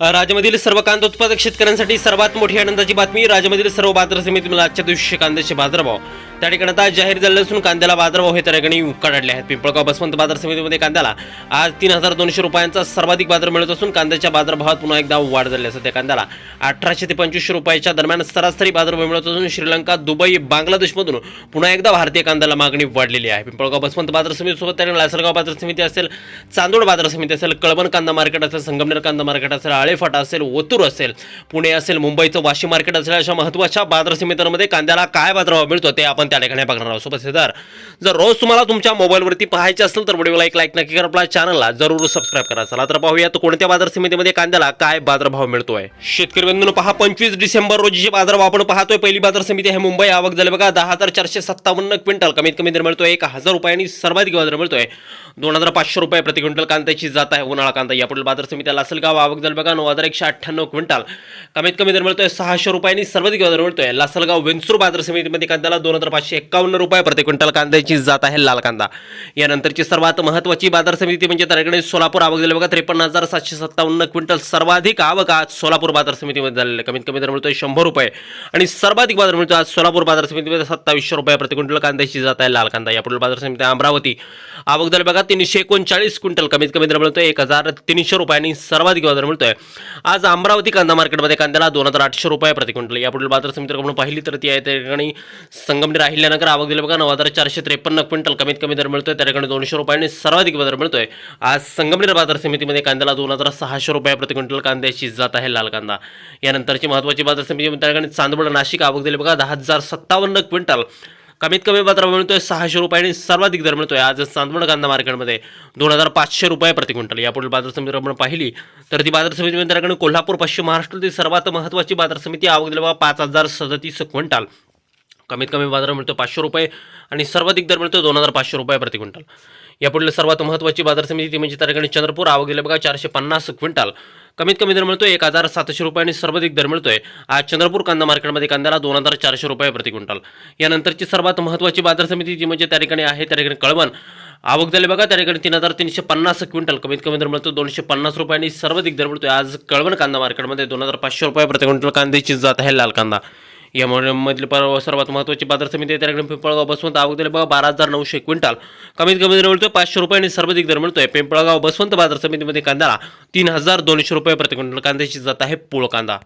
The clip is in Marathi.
राज्यामधील सर्व कांदा उत्पादक शेतकऱ्यांसाठी सर्वात मोठी आनंदाची बातमी राज्यामधील सर्व बाजार समितीमध्ये आजच्या दिवशी कांद्याचे बाजारभाव. त्या ठिकाणी आता जाहीर झाले असून कांद्याला बाजारभाव हे त्या ठिकाणी कडाडले आहेत. पिंपळगाव बसवंत बाजार समितीमध्ये कांद्याला आज तीन हजार दोनशे रुपयांचा सर्वाधिक बाजार मिळत असून कांद्याच्या बाजारभावात पुन्हा एकदा वाढ झाली आहे. त्या कांद्याला अठराशे ते पंचवीसशे रुपयाच्या दरम्यान सरासरी बाजारभाव मिळत असून श्रीलंका दुबई बांगलादेशमधून पुन्हा एकदा भारतीय कांद्याला मागणी वाढलेली आहे. पिंपळगाव बसवंत बाजार समितीसोबत त्या ठिकाणी लासलगाव बाजार समिती असेल चांदोड बाजार समिती असेल कळवण कांदा मार्केट असेल संगमनेर कांदा मार्केट असेल आळेफाटा असेल ओतूर असेल पुणे असेल मुंबईचं वाशी मार्केट असेल अशा महत्त्वाच्या बाजार समित्यांमध्ये कांद्याला काय बाजारभाव मिळतो ते आपण त्या ठिकाणी बघणार आहोत. सोबत तर जर रोज तुम्हाला तुमच्या मोबाईलवरती पाहायचे असेल तर व्हिडिओला एक लाईक नक्की करा. आपल्या चॅनलला जरूर सबस्क्राईब करा. चला तर पाहूया तर कोणत्या बाजार समितीमध्ये कांद्याला काय बाजारभाव मिळतोय. शेतकरी बंधून पहा पंचवीस डिसेंबर रोजीचे बाजारभाव आपण पाहतोय पहिली बाजार समिती आहे मुंबई. आवक झाली बघा दहा हजार चारशे सत्तावन्न क्विंटल. कमीत कमी दर मिळतोय एक हजार रुपयांनी सर्वाधिक बाजार मिळतोय. दोन हजार पाचशे रुपये प्रति क्विंटल कांद्याची जात आहे उन्हाळा कांदा. यापुढील बाजार समितीला असेल गाव आवक झाली बघा नऊ हजार एकशे अठ्ठ्याण्णव क्विंटल. कमीत कमी दर मिळतोय सहाशे रुपयांनी सर्वाधिक बाजार मिळतोय. लासलगाव वेंचूर बाजार समितीमध्ये कांद्याला दोन हजार पाचशे एक्कावन्न रुपये प्रति क्विंटल कांद्याची जात आहे लाल कांदा. यानंतरची सर्वात महत्त्वाची बाजार समिती म्हणजे त्याकडे सोलापूर आवक झाली. बघा त्रेपन्न हजार सातशे सत्तावन्न क्विंटल सर्वाधिक आवक आज सोलापूर बाजार समितीमध्ये झालेली कमीत कमी दर मिळतोय शंभर रुपये. आणि सर्वाधिक बाजार मिळतो आज सोलापूर बाजार समितीमध्ये सत्तावीसशे रुपये प्रति क्विंटल कांद्याची जात आहे लाल कांदा. यापुढील बाजार समिती अमरावती आवक झाली. बघा तीनशे एकोणचाळीस क्विंटल कमीत कमी दर मिळतोय एक हजार तीनशे रुपयांनी सर्वाधिक बाजार मिळतोय. आज अमरावती कांदा मार्केटमध्ये कांद्याला दोन हजार आठशे रुपये प्रति क्विंटल. यापुढील बाजार समिती आपण पाहिली तर ती आहे त्या ठिकाणी संगमनेर अहिल्यानगर आवक दिली. बघा नऊ हजार चारशे त्रेपन्न क्विंटल कमीत कमी दर मिळतोय. त्या ठिकाणी दोनशे रुपयांनी सर्वाधिक दर मिळतोय. आज संगमनेर बाजार समितीमध्ये कांद्याला दोन हजार सहाशे रुपये प्रति क्विंटल कांद्याची जात आहे लाल कांदा. यानंतरची महत्त्वाची बाजार समिती त्या ठिकाणी चांदवड नाशिक आवक दिली. बघा दहा हजार सत्तावन्न क्विंटल कमीत कमी बाजार मिळतोय सहाशे रुपयांनी सर्वाधिक दर मिळतोय. आज चांदवड कांदा मार्केटमध्ये दोन हजार पाचशे रुपये प्रति क्विंटल. यापुढील बाजार समिती आपण पाहिली. तर ती बाजार समिती कोल्हापूर पश्चिम महाराष्ट्रातील सर्वात महत्त्वाची बाजार समिती आवक दिली. बघा पाच हजार सदतीस क्विंटल. कमीत कमी बाजार मिळतो पाचशे रुपये आणि सर्वाधिक दर मिळतो दोन हजार पाचशे रुपये प्रति क्विंटल. यापुढील सर्वात महत्त्वाची बाजार समिती ती म्हणजे त्या ठिकाणी चंद्रपूर आवक दिले बघा चारशे पन्नास क्विंटल. कमीत कमी दर मिळतो एक हजार सातशे रुपये आणि सर्वाधिक दर मिळतोय. आज चंद्रपूर कांदा मार्केटमध्ये कांद्याला दोन हजार चारशे रुपये प्रति क्विंटल. यानंतरची सर्वात महत्त्वाची बाजार समिती जी म्हणजे त्या ठिकाणी आहे त्या ठिकाणी कळवण. आवक झाली बघा त्या ठिकाणी तीन हजार तीनशे पन्नास क्विंटल. कमीत कमी दर मिळतो दोनशे पन्नास रुपयांनी सर्वाधिक दर मिळतोय. आज कळवण कांदा मार्केटमध्ये दोन हजार पाचशे रुपये प्रति क्विंटल कांद्याची जात आहे लाल कांदा. यामुळे मधील पर- सर्वात महत्त्वाची बाजार समिती आहे. त्याकडे पिंपळगाव बसवंत आवक दिले बघा बारा हजार नऊशे क्विंटल. कमीत कमी दर मिळतोय पाचशे रुपये आणि सर्वाधिक दर मिळतोय. पिंपळगाव बसवंत बाजार समितीमध्ये कांद्याला तीन हजार दोनशे रुपये प्रति क्विंटल कांद्याची जात आहे. पोळ कांदा.